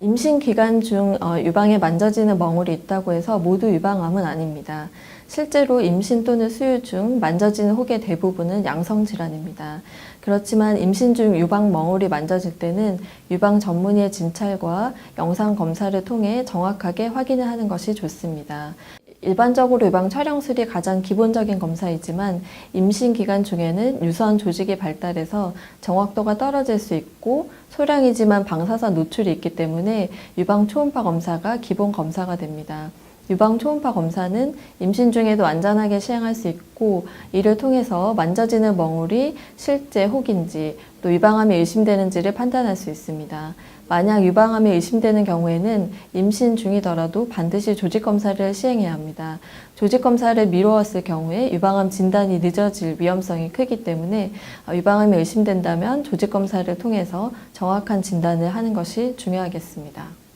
임신 기간 중 어, 유방에 만져지는 멍울이 있다고 해서 모두 유방암은 아닙니다. 실제로 임신 또는 수유 중 만져지는 혹의 대부분은 양성 질환입니다. 그렇지만 임신 중 유방 멍울이 만져질 때는 유방 전문의의 진찰과 영상 검사를 통해 정확하게 확인을 하는 것이 좋습니다. 일반적으로 유방 촬영술이 가장 기본적인 검사이지만 임신 기간 중에는 유선 조직이 발달해서 정확도가 떨어질 수 있고 소량이지만 방사선 노출이 있기 때문에 유방 초음파 검사가 기본 검사가 됩니다. 유방 초음파 검사는 임신 중에도 안전하게 시행할 수 있고 이를 통해서 만져지는 멍울이 실제 혹인지 또 유방암이 의심되는지를 판단할 수 있습니다. 만약 유방암이 의심되는 경우에는 임신 중이더라도 반드시 조직 검사를 시행해야 합니다. 조직 검사를 미루었을 경우에 유방암 진단이 늦어질 위험성이 크기 때문에 어, 유방암이 의심된다면 조직 검사를 통해서 정확한 진단을 하는 것이 중요하겠습니다.